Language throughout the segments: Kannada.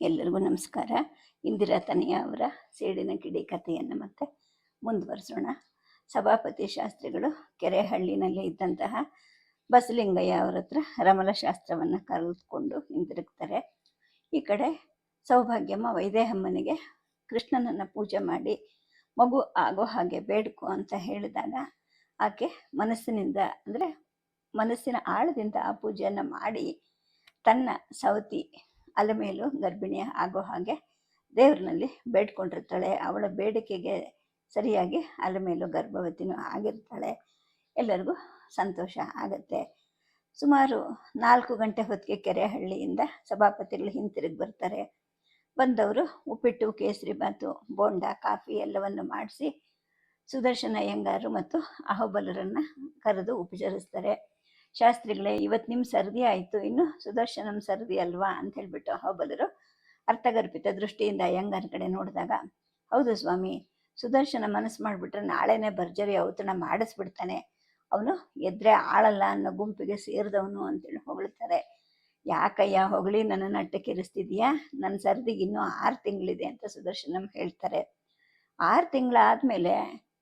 ಎಲ್ಲರಿಗೂ ನಮಸ್ಕಾರ. ಇಂದಿರಾ ತನಿಯ ಅವರ ಸೇಡಿನ ಕಿಡಿ ಕಥೆಯನ್ನು ಮತ್ತೆ ಮುಂದುವರಿಸೋಣ. ಸಭಾಪತಿ ಶಾಸ್ತ್ರಿಗಳು ಕೆರೆಹಳ್ಳಿನಲ್ಲಿ ಇದ್ದಂತಹ ಬಸಲಿಂಗಯ್ಯ ಅವರ ಹತ್ರ ರಮಲಶಾಸ್ತ್ರವನ್ನು ಕರೆದುಕೊಂಡು ಹಿಂದಿರುಗ್ತಾರೆ ಈ ಕಡೆ ಸೌಭಾಗ್ಯಮ್ಮ ವೈದೇಹಮ್ಮನಿಗೆ ಕೃಷ್ಣನನ್ನು ಪೂಜೆ ಮಾಡಿ ಮಗು ಆಗೋ ಹಾಗೆ ಬೇಡ್ಕೊ ಅಂತ ಹೇಳಿದಾಗ ಆಕೆ ಮನಸ್ಸಿನಿಂದ ಅಂದರೆ ಮನಸ್ಸಿನ ಆಳದಿಂದ ಆ ಪೂಜೆಯನ್ನು ಮಾಡಿ ತನ್ನ ಸವತಿ ಅಲಮೇಲು ಗರ್ಭಿಣಿ ಆಗೋ ಹಾಗೆ ದೇವ್ರನಲ್ಲಿ ಬೇಡ್ಕೊಂಡಿರ್ತಾಳೆ. ಅವಳ ಬೇಡಿಕೆಗೆ ಸರಿಯಾಗಿ ಅಲಮೇಲು ಗರ್ಭವತಿನೂ ಆಗಿರ್ತಾಳೆ. ಎಲ್ಲರಿಗೂ ಸಂತೋಷ ಆಗತ್ತೆ. ಸುಮಾರು ನಾಲ್ಕು ಗಂಟೆ ಹೊತ್ತಿಗೆ ಕೆರೆಹಳ್ಳಿಯಿಂದ ಸಭಾಪತಿಗಳು ಹಿಂತಿರುಗಿ ಬರ್ತಾರೆ. ಬಂದವರು ಉಪ್ಪಿಟ್ಟು, ಕೇಸರಿ ಬಾತು, ಬೋಂಡ, ಕಾಫಿ ಎಲ್ಲವನ್ನು ಮಾಡಿಸಿ ಸುದರ್ಶನ ಅಯ್ಯಂಗಾರು ಮತ್ತು ಅಹೋಬಲರನ್ನು ಕರೆದು ಉಪಚರಿಸ್ತಾರೆ. ಶಾಸ್ತ್ರಿಗಳೇ ಇವತ್ತು ನಿಮ್ಮ ಸರದಿ ಆಯಿತು. ಇನ್ನು ಸುದರ್ಶನಂ ಸರದಿ ಅಲ್ವಾ? ಅಂತ ಹೇಳ್ಬಿಟ್ಟು ಅಹೋಬಲರು ಅರ್ಥಗರ್ಭಿತ ದೃಷ್ಟಿಯಿಂದ ಅಯ್ಯಂಗಾರ ಕಡೆ ನೋಡಿದಾಗ, ಹೌದು ಸ್ವಾಮಿ, ಸುದರ್ಶನ ಮನಸ್ಸು ಮಾಡಿಬಿಟ್ರೆ ನಾಳೆನೇ ಭರ್ಜರಿ ಔತಣ ಮಾಡಿಸ್ಬಿಡ್ತಾನೆ. ಅವನು ಎದ್ರೆ ಆಳಲ್ಲ ಅನ್ನೋ ಗುಂಪಿಗೆ ಸೇರಿದವನು ಅಂತೇಳಿ ಹೊಗಳ್ತಾರೆ. ಯಾಕಯ್ಯ, ಹೊಗಳಿ ನನ್ನನ್ನು ಅಟ್ಟಕ್ಕಿರಿಸ್ತಿದ್ಯಾ? ನನ್ನ ಸರದಿಗೆ ಇನ್ನೂ ಆರು ತಿಂಗಳಿದೆ ಅಂತ ಸುದರ್ಶನಂ ಹೇಳ್ತಾರೆ. ಆರು ತಿಂಗಳಾದಮೇಲೆ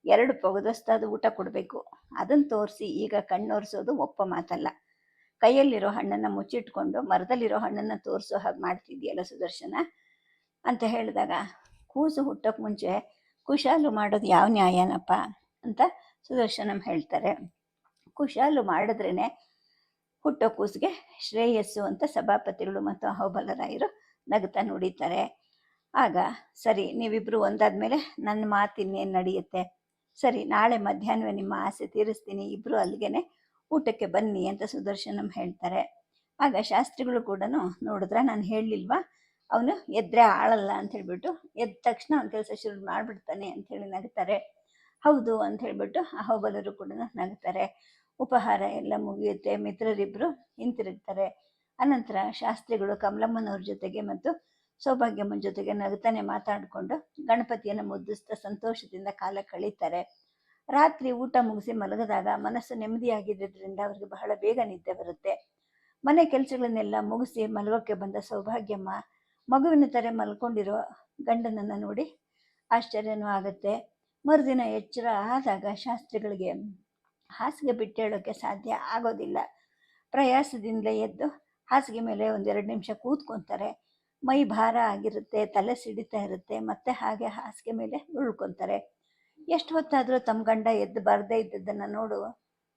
ಎರಡು ಪೊಗದಸ್ತಾದ ಊಟ ಕೊಡಬೇಕು. ಅದನ್ನು ತೋರಿಸಿ ಈಗ ಕಣ್ಣೋರಿಸೋದು ಒಪ್ಪ ಮಾತಲ್ಲ. ಕೈಯಲ್ಲಿರೋ ಹಣ್ಣನ್ನು ಮುಚ್ಚಿಟ್ಕೊಂಡು ಮರದಲ್ಲಿರೋ ಹಣ್ಣನ್ನು ತೋರಿಸೋ ಹಾಗೆ ಮಾಡ್ತಿದ್ಯಲ್ಲ ಸುದರ್ಶನ? ಅಂತ ಹೇಳಿದಾಗ, ಕೂಸು ಹುಟ್ಟೋಕೆ ಮುಂಚೆ ಕುಶಾಲು ಮಾಡೋದು ಯಾವ ನ್ಯಾಯನಪ್ಪ? ಅಂತ ಸುದರ್ಶನಂ ಹೇಳ್ತಾರೆ. ಕುಶಾಲು ಮಾಡಿದ್ರೇ ಹುಟ್ಟೋ ಕೂಸಿಗೆ ಶ್ರೇಯಸ್ಸು ಅಂತ ಸಭಾಪತಿಗಳು ಮತ್ತು ಅಹೋಬಲರಾಯರು ನಗ್ತಾ ನುಡಿತಾರೆ. ಆಗ, ಸರಿ, ನೀವಿಬ್ರೂ ಒಂದಾದ ಮೇಲೆ ನನ್ನ ಮಾತಿನ್ನೇನು ನಡೆಯುತ್ತೆ? ಸರಿ, ನಾಳೆ ಮಧ್ಯಾಹ್ನವೇ ನಿಮ್ಮ ಆಸೆ ತೀರಿಸ್ತೀನಿ ಇಬ್ಬರು ಅಲ್ಲಿಗೆನೆ ಊಟಕ್ಕೆ ಬನ್ನಿ ಅಂತ ಸುದರ್ಶನಂ ಹೇಳ್ತಾರೆ. ಆಗ ಶಾಸ್ತ್ರಿಗಳು ಕೂಡ ನೋಡಿದ್ರೆ ನಾನು ಹೇಳಲಿಲ್ವಾ? ಅವನು ಎದ್ರೆ ಆಳಲ್ಲ ಅಂತ ಹೇಳ್ಬಿಟ್ಟು, ಎದ್ದ ತಕ್ಷಣ ಅವ್ನ ಕೆಲಸ ಶುರು ಮಾಡಿಬಿಡ್ತಾನೆ ಹೇಳಿ ನಗ್ತಾರೆ. ಹೌದು ಅಂತ ಹೇಳ್ಬಿಟ್ಟು ಅಹೋಬಲರು ಕೂಡ ನಗ್ತಾರೆ. ಉಪಹಾರ ಎಲ್ಲ ಮುಗಿಯುತ್ತೆ ಮಿತ್ರರಿಬ್ಬರು ಹಿಂತಿರುಗ್ತಾರೆ. ಅನಂತರ ಶಾಸ್ತ್ರಿಗಳು ಕಮಲಮ್ಮನವ್ರ ಜೊತೆಗೆ ಮತ್ತು ಸೌಭಾಗ್ಯಮ್ಮನ ಜೊತೆಗೆ ನಗುತ್ತಾನೆ ಮಾತಾಡಿಕೊಂಡು ಗಣಪತಿಯನ್ನು ಮುದ್ದಿಸ್ತಾ ಸಂತೋಷದಿಂದ ಕಾಲ ಕಳೀತಾರೆ. ರಾತ್ರಿ ಊಟ ಮುಗಿಸಿ ಮಲಗಿದಾಗ ಮನಸ್ಸು ನೆಮ್ಮದಿಯಾಗಿದ್ದರಿಂದ ಅವ್ರಿಗೆ ಬಹಳ ಬೇಗ ನಿದ್ದೆ ಬರುತ್ತೆ. ಮನೆ ಕೆಲಸಗಳನ್ನೆಲ್ಲ ಮುಗಿಸಿ ಮಲಗೋಕ್ಕೆ ಬಂದ ಸೌಭಾಗ್ಯಮ್ಮ ಮಗುವಿನ ತರ ಮಲ್ಕೊಂಡಿರೋ ಗಂಡನನ್ನು ನೋಡಿ ಆಶ್ಚರ್ಯನೂ ಆಗುತ್ತೆ. ಮರುದಿನ ಎಚ್ಚರ ಆದಾಗ ಶಾಸ್ತ್ರಿಗಳಿಗೆ ಹಾಸಿಗೆ ಬಿಟ್ಟೇಳೋಕ್ಕೆ ಸಾಧ್ಯ ಆಗೋದಿಲ್ಲ. ಪ್ರಯಾಸದಿಂದಲೇ ಎದ್ದು ಹಾಸಿಗೆ ಮೇಲೆ ಒಂದೆರಡು ನಿಮಿಷ ಕೂತ್ಕೊತಾರೆ. ಮೈ ಭಾರ ಆಗಿರುತ್ತೆ, ತಲೆ ಸಿಡಿತಾ ಇರುತ್ತೆ, ಮತ್ತೆ ಹಾಗೆ ಹಾಸಿಗೆ ಮೇಲೆ ಉಳ್ಕೊತಾರೆ ಎಷ್ಟು ಹೊತ್ತಾದರೂ ತಮ್ಮ ಗಂಡ ಎದ್ದು ಬರದೇ ಇದ್ದದ್ದನ್ನು ನೋಡು,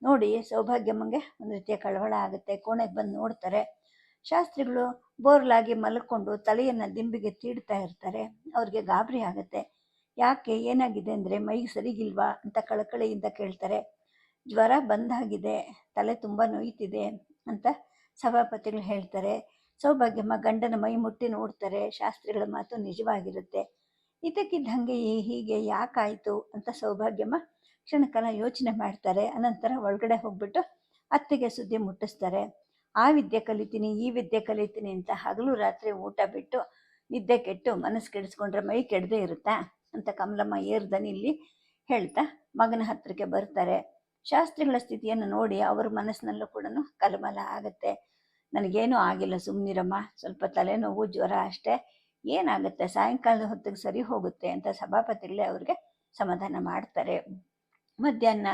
ನೋಡಿ ಸೌಭಾಗ್ಯಮ್ಮಂಗೆ ಒಂದು ರೀತಿಯ ಕಳವಳ ಆಗುತ್ತೆ, ಕೋಣೆಗೆ ಬಂದು ನೋಡ್ತಾರೆ. ಶಾಸ್ತ್ರಿಗಳು ಬೋರ್ಲಾಗಿ ಮಲ್ಕೊಂಡು ತಲೆಯನ್ನು ದಿಂಬಿಗೆ ತೀಡ್ತಾ ಇರ್ತಾರೆ, ಅವ್ರಿಗೆ ಗಾಬರಿ ಆಗುತ್ತೆ. ಯಾಕೆ, ಏನಾಗಿದೆ ಅಂದರೆ ಮೈಗೆ ಸರಿಗಿಲ್ವಾ ಅಂತ ಕಳಕಳಿಯಿಂದ ಕೇಳ್ತಾರೆ. ಜ್ವರ ಬಂದಾಗಿದೆ ತಲೆ ತುಂಬ ನೋಯ್ತಿದೆ ಅಂತ ಸಭಾಪತಿಗಳು ಹೇಳ್ತಾರೆ. ಸೌಭಾಗ್ಯಮ್ಮ ಗಂಡನ ಮೈ ಮುಟ್ಟಿ ನೋಡ್ತಾರೆ, ಶಾಸ್ತ್ರಿಗಳ ಮಾತು ನಿಜವಾಗಿರುತ್ತೆ. ಇದಕ್ಕಿದ್ದ ಹಾಗೆ ಹೀಗೆ ಯಾಕಾಯಿತು ಅಂತ ಸೌಭಾಗ್ಯಮ್ಮ ಕ್ಷಣಕಾಲ ಯೋಚನೆ ಮಾಡ್ತಾರೆ. ಅನಂತರ ಒಳಗಡೆ ಹೋಗ್ಬಿಟ್ಟು ಅತ್ತೆಗೆ ಸುದ್ದಿ ಮುಟ್ಟಿಸ್ತಾರೆ. ಆ ವಿದ್ಯೆ ಕಲಿತೀನಿ, ಈ ವಿದ್ಯೆ ಕಲಿತೀನಿ ಅಂತ ಹಗಲು ರಾತ್ರಿ ಊಟ ಬಿಟ್ಟು ನಿದ್ದೆ ಕೆಟ್ಟು ಮನಸ್ಸು ಕೆಡಿಸ್ಕೊಂಡ್ರೆ ಮೈ ಕೆಡದೇ ಇರುತ್ತಾ ಅಂತ ಕಮಲಮ್ಮ ಏರ್ದನಿಲ್ಲಿ ಹೇಳ್ತಾ ಮಗನ ಹತ್ತಿರಕ್ಕೆ ಬರ್ತಾರೆ. ಶಾಸ್ತ್ರಿಗಳ ಸ್ಥಿತಿಯನ್ನು ನೋಡಿ ಅವ್ರ ಮನಸ್ಸಿನಲ್ಲೂ ಕೂಡ ಕಲಮಲ ಆಗುತ್ತೆ. ನನಗೇನೂ ಆಗಿಲ್ಲ ಸುಮ್ಮನಿರಮ್ಮ ಸ್ವಲ್ಪ ತಲೆನೋವು, ಜ್ವರ ಅಷ್ಟೇ. ಏನಾಗುತ್ತೆ? ಸಾಯಂಕಾಲದ ಹೊತ್ತಿಗೆ ಸರಿ ಹೋಗುತ್ತೆ ಅಂತ ಸಭಾಪತಿಗಳೇ ಅವ್ರಿಗೆ ಸಮಾಧಾನ ಮಾಡ್ತಾರೆ. ಮಧ್ಯಾಹ್ನ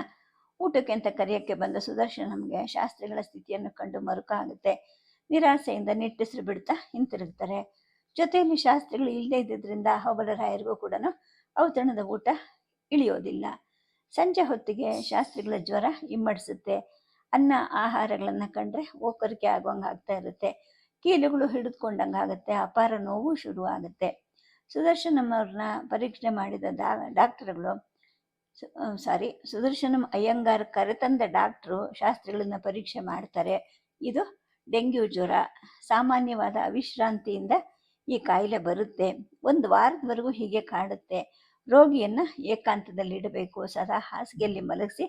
ಊಟಕ್ಕೆ ಅಂತ ಕರೆಯಕ್ಕೆ ಬಂದ ಸುದರ್ಶನಂಗೆ ಶಾಸ್ತ್ರಿಗಳ ಸ್ಥಿತಿಯನ್ನು ಕಂಡು ಮರುಕ ಆಗುತ್ತೆ ನಿರಾಸೆಯಿಂದ ನಿಟ್ಟುಸಿರು ಬಿಡ್ತಾ ಹಿಂತಿರುಗ್ತಾರೆ ಜೊತೆಯಲ್ಲಿ ಶಾಸ್ತ್ರಿಗಳು ಇಲ್ಲದೇ ಇದ್ದಿದ್ದರಿಂದ ಹೋಬಲರಾಯರಿಗೂ ಕೂಡ ಔತಣದ ಊಟ ಇಳಿಯೋದಿಲ್ಲ. ಸಂಜೆ ಹೊತ್ತಿಗೆ ಶಾಸ್ತ್ರಿಗಳ ಜ್ವರ ಇಮ್ಮಡಿಸುತ್ತೆ ಅನ್ನ ಆಹಾರಗಳನ್ನು ಕಂಡ್ರೆ ಓಕರಿಕೆ ಆಗೋಂಗೆ ಆಗ್ತಾ ಇರುತ್ತೆ. ಕೀಲುಗಳು ಹಿಡಿದುಕೊಂಡಂಗೆ ಆಗುತ್ತೆ, ಅಪಾರ ನೋವು ಶುರು ಆಗುತ್ತೆ. ಪರೀಕ್ಷೆ ಮಾಡಿದ ಡಾ, ಡಾಕ್ಟರ್ಗಳು ಸಾರಿ, ಸುದರ್ಶನಂ ಅಯ್ಯಂಗಾರ್ ಕರೆತಂದ ಡಾಕ್ಟ್ರು ಶಾಸ್ತ್ರಿಗಳನ್ನ ಪರೀಕ್ಷೆ ಮಾಡ್ತಾರೆ. ಇದು ಡೆಂಗ್ಯೂ ಜ್ವರ, ಸಾಮಾನ್ಯವಾದ ಅವಿಶ್ರಾಂತಿಯಿಂದ ಈ ಕಾಯಿಲೆ ಬರುತ್ತೆ. ಒಂದು ವಾರದವರೆಗೂ ಹೀಗೆ ಕಾಡುತ್ತೆ ರೋಗಿಯನ್ನು ಏಕಾಂತದಲ್ಲಿ ಇಡಬೇಕು ಸದಾ ಹಾಸಿಗೆಯಲ್ಲಿ ಮಲಗಿಸಿ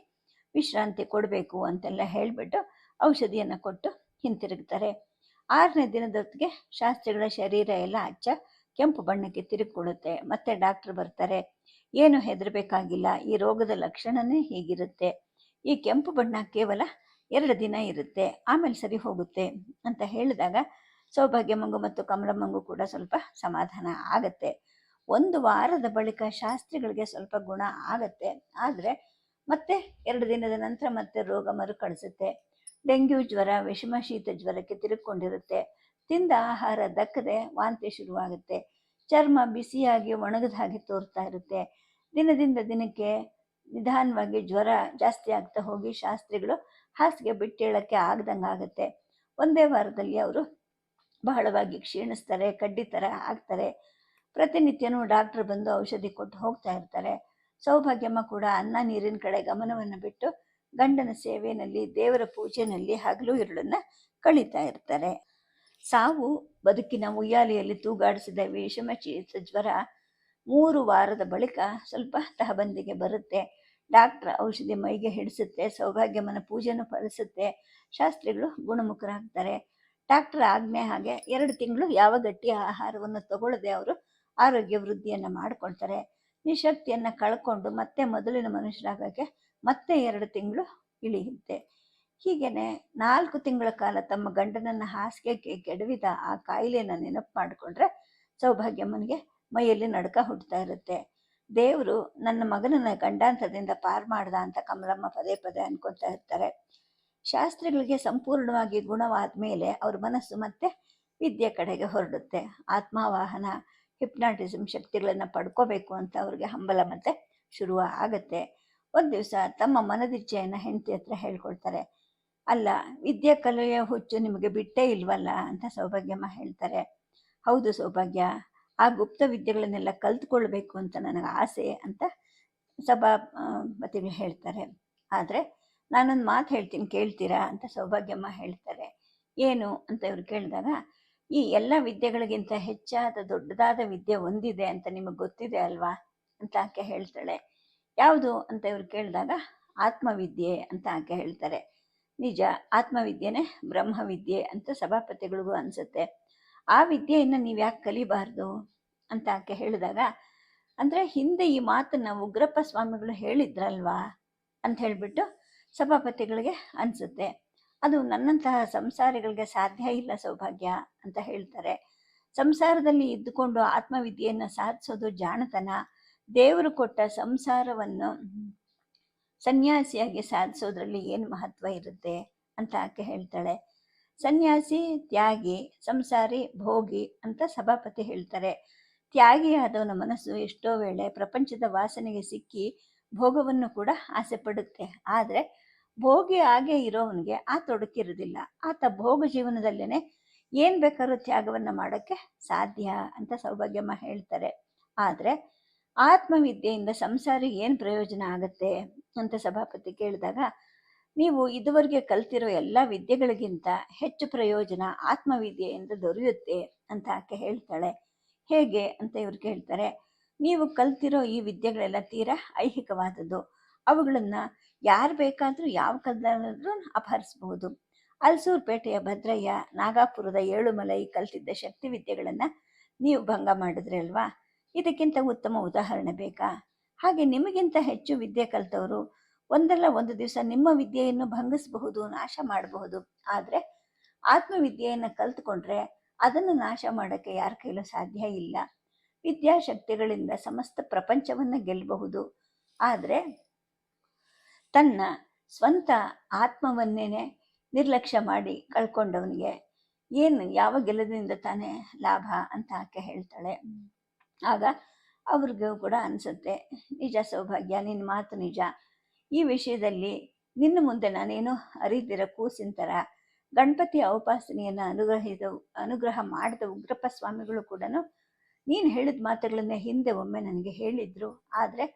ವಿಶ್ರಾಂತಿ ಕೊಡಬೇಕು ಅಂತೆಲ್ಲ ಹೇಳಿಬಿಟ್ಟು ಔಷಧಿಯನ್ನು ಕೊಟ್ಟು ಹಿಂತಿರುಗ್ತಾರೆ. ಆರನೇ ದಿನದೊತ್ತಿಗೆ ಶಾಸ್ತ್ರಿಗಳ ಶರೀರ ಎಲ್ಲ ಅಚ್ಚ, ಕೆಂಪು ಬಣ್ಣಕ್ಕೆ ತಿರುಗಿಕೊಳ್ಳುತ್ತೆ ಮತ್ತೆ ಡಾಕ್ಟರ್ ಬರ್ತಾರೆ, ಏನು ಹೆದರಬೇಕಾಗಿಲ್ಲ, ಈ ರೋಗದ ಲಕ್ಷಣನೇ ಹೀಗಿರುತ್ತೆ. ಈ ಕೆಂಪು ಬಣ್ಣ ಕೇವಲ ಎರಡು ದಿನ ಇರುತ್ತೆ, ಆಮೇಲೆ ಸರಿ ಹೋಗುತ್ತೆ ಅಂತ ಹೇಳಿದಾಗ ಸೌಭಾಗ್ಯಮಂಗು ಮತ್ತು ಕಮಲಮಂಗು ಕೂಡ ಸ್ವಲ್ಪ ಸಮಾಧಾನ ಆಗತ್ತೆ. ಒಂದು ವಾರದ ಬಳಿಕ ಶಾಸ್ತ್ರಿಗಳಿಗೆ ಸ್ವಲ್ಪ ಗುಣ ಆಗತ್ತೆ. ಆದರೆ ಮತ್ತೆ ಎರಡು ದಿನದ ನಂತರ ಮತ್ತೆ ರೋಗ ಮರುಕಳಿಸುತ್ತೆ ಡೆಂಗ್ಯೂ ಜ್ವರ, ವಿಷಮ ಶೀತ ಜ್ವರಕ್ಕೆ ತಿರುಗಿಕೊಂಡಿರುತ್ತೆ. ತಿಂದ ಆಹಾರ ದಕ್ಕದೆ ವಾಂತಿ ಶುರುವಾಗುತ್ತೆ. ಚರ್ಮ ಬಿಸಿಯಾಗಿ ಒಣಗದ ಹಾಗೆ ತೋರ್ತಾ ಇರುತ್ತೆ. ದಿನದಿಂದ ದಿನಕ್ಕೆ ನಿಧಾನವಾಗಿ ಜ್ವರ ಜಾಸ್ತಿ ಆಗ್ತಾ ಹೋಗಿ ಶಾಸ್ತ್ರಿಗಳು ಹಾಸಿಗೆ ಬಿಟ್ಟೇಳಕ್ಕೆ ಆಗ್ದಂಗೆ ಆಗುತ್ತೆ. ಒಂದೇ ವಾರದಲ್ಲಿ ಅವರು ಬಹಳವಾಗಿ ಕ್ಷೀಣಿಸ್ತಾರೆ ಕಡ್ಡಿ ಥರ ಆಗ್ತಾರೆ. ಪ್ರತಿನಿತ್ಯನೂ ಡಾಕ್ಟ್ರ್ ಬಂದು ಔಷಧಿ ಕೊಟ್ಟು ಹೋಗ್ತಾ ಇರ್ತಾರೆ. ಸೌಭಾಗ್ಯಮ್ಮ ಕೂಡ ಅನ್ನ ನೀರಿನ ಕಡೆ ಗಮನವನ್ನು ಬಿಟ್ಟು ಗಂಡನ ಸೇವೆಯಲ್ಲಿ, ದೇವರ ಪೂಜೆಯಲ್ಲಿ ಹಗಲು ಇರುಳನ್ನು ಕಳೀತಾ ಇರ್ತಾರೆ. ಸಾವು ಬದುಕಿನ ಉಯ್ಯಾಲೆಯಲ್ಲಿ ತೂಗಾಡಿಸಿದ ವಿಷಮ ಚೀತ ಜ್ವರ ಮೂರು ವಾರದ ಬಳಿಕ ಸ್ವಲ್ಪ ತಹಬಂದಿಗೆ ಬರುತ್ತೆ. ಡಾಕ್ಟ್ರ್ ಔಷಧಿ ಮೈಗೆ ಹಿಡಿಸುತ್ತೆ, ಸೌಭಾಗ್ಯಮ್ಮನ ಪೂಜೆನೂ ಫಲಿಸುತ್ತೆ, ಶಾಸ್ತ್ರಿಗಳು ಗುಣಮುಖರಾಗ್ತಾರೆ. ಡಾಕ್ಟರ್ ಆಜ್ಞೆ ಹಾಗೆ ಎರಡು ತಿಂಗಳು ಯಾವ ಗಟ್ಟಿ ಆಹಾರವನ್ನು ತಗೊಳ್ಳದೆ ಅವರು ಆರೋಗ್ಯ ವೃದ್ಧಿಯನ್ನು ಮಾಡ್ಕೊಳ್ತಾರೆ. ನಿಶಕ್ತಿಯನ್ನು ಕಳ್ಕೊಂಡು ಮತ್ತೆ ಮೊದಲಿನ ಮನುಷ್ಯರಾಗಕ್ಕೆ ಮತ್ತೆ ಎರಡು ತಿಂಗಳು ಇಳಿಯುತ್ತೆ. ಹೀಗೇನೆ ನಾಲ್ಕು ತಿಂಗಳ ಕಾಲ ತಮ್ಮ ಗಂಡನನ್ನ ಹಾಸಿಗೆಗೆ ಕೆಡವಿದ ಆ ಕಾಯಿಲೆಯನ್ನು ನೆನಪು ಮಾಡಿಕೊಂಡ್ರೆ ಸೌಭಾಗ್ಯಮ್ಮನಿಗೆ ಮೈಯಲ್ಲಿ ನಡ್ಕ ಹುಟ್ಟುತ್ತಾ ಇರುತ್ತೆ. ದೇವರು ನನ್ನ ಮಗನನ್ನ ಗಂಡಾಂತದಿಂದ ಪಾರ್ ಮಾಡ್ದ ಅಂತ ಕಮಲಮ್ಮ ಪದೇ ಪದೇ ಅನ್ಕೊತಾ ಇರ್ತಾರೆ. ಶಾಸ್ತ್ರಿಗಳಿಗೆ ಸಂಪೂರ್ಣವಾಗಿ ಗುಣವಾದ ಮೇಲೆ ಅವ್ರ ಮನಸ್ಸು ಮತ್ತೆ ವಿದ್ಯೆ ಕಡೆಗೆ ಹೊರಡುತ್ತೆ. ಆತ್ಮಾವಾಹನ ಹಿಪ್ನಾಟಿಸಮ್ ಶಕ್ತಿಗಳನ್ನು ಪಡ್ಕೋಬೇಕು ಅಂತ ಅವ್ರಿಗೆ ಹಂಬಲ ಮತ್ತೆ ಶುರು ಆಗತ್ತೆ. ಒಂದು ದಿವಸ ತಮ್ಮ ಮನದಿಚ್ಛೆಯನ್ನು ಹೆಂಡತಿ ಹತ್ರ ಹೇಳ್ಕೊಳ್ತಾರೆ ಅಲ್ಲ, ವಿದ್ಯೆ ಕಲೆಯ ಹುಚ್ಚು ನಿಮಗೆ ಬಿಟ್ಟೇ ಇಲ್ವಲ್ಲ? ಅಂತ ಸೌಭಾಗ್ಯಮ್ಮ ಹೇಳ್ತಾರೆ. ಹೌದು ಸೌಭಾಗ್ಯ, ಆ ಗುಪ್ತ ವಿದ್ಯೆಗಳನ್ನೆಲ್ಲ ಕಲ್ತ್ಕೊಳ್ಬೇಕು ಅಂತ ನನಗೆ ಆಸೆ ಅಂತ ಸಭಾಪತಿಗಳು ಹೇಳ್ತಾರೆ. ಆದರೆ, ನಾನೊಂದು ಮಾತು ಹೇಳ್ತೀನಿ, ಕೇಳ್ತೀರಾ? ಅಂತ ಸೌಭಾಗ್ಯಮ್ಮ ಹೇಳ್ತಾರೆ. ಏನು? ಅಂತ ಇವ್ರು ಕೇಳಿದಾಗ ಈ ಎಲ್ಲ ವಿದ್ಯೆಗಳಿಗಿಂತ ಹೆಚ್ಚಾದ ದೊಡ್ಡದಾದ ವಿದ್ಯೆ ಒಂದಿದೆ ಅಂತ ನಿಮಗೆ ಗೊತ್ತಿದೆ ಅಲ್ವಾ ಅಂತ ಆಕೆ ಹೇಳ್ತಾಳೆ. ಯಾವುದು ಅಂತ ಇವ್ರು ಕೇಳಿದಾಗ ಆತ್ಮವಿದ್ಯೆ ಅಂತ ಆಕೆ ಹೇಳ್ತಾರೆ. ನಿಜ, ಆತ್ಮವಿದ್ಯೆನೇ ಬ್ರಹ್ಮವಿದ್ಯೆ ಅಂತ ಸಭಾಪತಿಗಳಿಗೂ ಅನಿಸುತ್ತೆ. ಆ ವಿದ್ಯೆಯನ್ನು ನೀವು ಯಾಕೆ ಕಲಿಬಾರ್ದು ಅಂತ ಆಕೆ ಹೇಳಿದಾಗ, ಅಂದರೆ ಹಿಂದೆ ಈ ಮಾತನ್ನು ಉಗ್ರಪ್ಪ ಸ್ವಾಮಿಗಳು ಹೇಳಿದ್ರಲ್ವಾ ಅಂತ ಹೇಳಿಬಿಟ್ಟು ಸಭಾಪತಿಗಳಿಗೆ ಅನಿಸುತ್ತೆ. ಅದು ನನ್ನಂತಹ ಸಂಸಾರಿಗಳಿಗೆ ಸಾಧ್ಯ ಇಲ್ಲ ಸೌಭಾಗ್ಯ ಅಂತ ಹೇಳ್ತಾರೆ. ಸಂಸಾರದಲ್ಲಿ ಇದ್ದುಕೊಂಡು ಆತ್ಮವಿದ್ಯೆಯನ್ನು ಸಾಧಿಸೋದು ಜಾಣತನ. ದೇವರು ಕೊಟ್ಟ ಸಂಸಾರವನ್ನು ಸನ್ಯಾಸಿಯಾಗಿ ಸಾಧಿಸೋದ್ರಲ್ಲಿ ಏನು ಮಹತ್ವ ಇರುತ್ತೆ ಅಂತ ಆಕೆ ಹೇಳ್ತಾಳೆ. ಸನ್ಯಾಸಿ, ತ್ಯಾಗಿ, ಸಂಸಾರಿ, ಭೋಗಿ ಅಂತ ಸಭಾಪತಿ ಹೇಳ್ತಾರೆ. ತ್ಯಾಗಿ ಆದವನ ಮನಸ್ಸು ಎಷ್ಟೋ ವೇಳೆ ಪ್ರಪಂಚದ ವಾಸನೆಗೆ ಸಿಕ್ಕಿ ಭೋಗವನ್ನು ಕೂಡ ಆಸೆ ಪಡುತ್ತೆ. ಆದರೆ ಭೋಗಿ ಆಗೇ ಇರೋವನಿಗೆ ಆ ತೊಡಕಿರೋದಿಲ್ಲ ಆತ ಭೋಗ ಜೀವನದಲ್ಲೇನೆ ಏನು ಬೇಕಾದ್ರೂ ತ್ಯಾಗವನ್ನು ಮಾಡೋಕ್ಕೆ ಸಾಧ್ಯ ಅಂತ ಸೌಭಾಗ್ಯಮ್ಮ ಹೇಳ್ತಾರೆ. ಆದರೆ ಆತ್ಮವಿದ್ಯೆಯಿಂದ ಸಂಸಾರಿಗೆ ಏನು ಪ್ರಯೋಜನ ಆಗುತ್ತೆ ಅಂತ ಸಭಾಪತಿ ಕೇಳಿದಾಗ, ನೀವು ಇದುವರೆಗೆ ಕಲ್ತಿರೋ ಎಲ್ಲ ವಿದ್ಯೆಗಳಿಗಿಂತ ಹೆಚ್ಚು ಪ್ರಯೋಜನ ಆತ್ಮವಿದ್ಯೆಯಿಂದ ದೊರೆಯುತ್ತೆ ಅಂತ ಆಕೆ ಹೇಳ್ತಾಳೆ. ಹೇಗೆ ಅಂತ ಇವ್ರು ಕೇಳ್ತಾರೆ. ನೀವು ಕಲ್ತಿರೋ ಈ ವಿದ್ಯೆಗಳೆಲ್ಲ ತೀರಾ ಐಹಿಕವಾದದ್ದು. ಅವುಗಳನ್ನು ಯಾರು ಬೇಕಾದರೂ ಯಾವ ಕಾಲದಲ್ಲಾದ್ರೂ ಅಪಹರಿಸಬಹುದು. ಅಲ್ಸೂರ್ಪೇಟೆಯ ಭದ್ರಯ್ಯ ನಾಗಾಪುರದ ಏಳುಮಲೈ ಕಲ್ತಿದ್ದ ಶಕ್ತಿ ವಿದ್ಯೆಗಳನ್ನು ನೀವು ಭಂಗ ಮಾಡಿದ್ರೆ ಅಲ್ವಾ? ಇದಕ್ಕಿಂತ ಉತ್ತಮ ಉದಾಹರಣೆ ಬೇಕಾ? ಹಾಗೆ ನಿಮಗಿಂತ ಹೆಚ್ಚು ವಿದ್ಯೆ ಕಲಿತವರು ಒಂದಲ್ಲ ಒಂದು ದಿವಸ ನಿಮ್ಮ ವಿದ್ಯೆಯನ್ನು ಭಂಗಿಸಬಹುದು, ನಾಶ ಮಾಡಬಹುದು. ಆದರೆ ಆತ್ಮವಿದ್ಯೆಯನ್ನು ಕಲ್ತ್ಕೊಂಡ್ರೆ ಅದನ್ನು ನಾಶ ಮಾಡೋಕ್ಕೆ ಯಾರ ಕೈಲೂ ಸಾಧ್ಯ ಇಲ್ಲ. ವಿದ್ಯಾಶಕ್ತಿಗಳಿಂದ ಸಮಸ್ತ ಪ್ರಪಂಚವನ್ನು ಗೆಲ್ಲಬಹುದು ಆದರೆ ತನ್ನ ಸ್ವಂತ ಆತ್ಮವನ್ನೇನೆ ನಿರ್ಲಕ್ಷ್ಯ ಮಾಡಿ ಕಳ್ಕೊಂಡವನಿಗೆ ಏನು ಯಾವ ಗೆಲದಿಂದ ತಾನೇ ಲಾಭ ಅಂತ ಆಕೆ ಹೇಳ್ತಾಳೆ. ಆಗ ಅವ್ರಿಗೂ ಕೂಡ ಅನಿಸುತ್ತೆ, ನಿಜ ಸೌಭಾಗ್ಯ ನಿನ್ನ ಮಾತು ನಿಜ. ಈ ವಿಷಯದಲ್ಲಿ ನಿನ್ನ ಮುಂದೆ ನಾನೇನು ಅರಿದಿರ ಕೂಸಿನ ಥರ ಗಣಪತಿಯ ಔಪಾಸನೆಯನ್ನು ಅನುಗ್ರಹಿದ, ಅನುಗ್ರಹ ಮಾಡಿದ ಉಗ್ರಪ್ಪ ಸ್ವಾಮಿಗಳು ಕೂಡ ನೀನು ಹೇಳಿದ ಮಾತುಗಳನ್ನೇ ಹಿಂದೆ ಒಮ್ಮೆ ನನಗೆ ಹೇಳಿದ್ರು. ಆದರೆ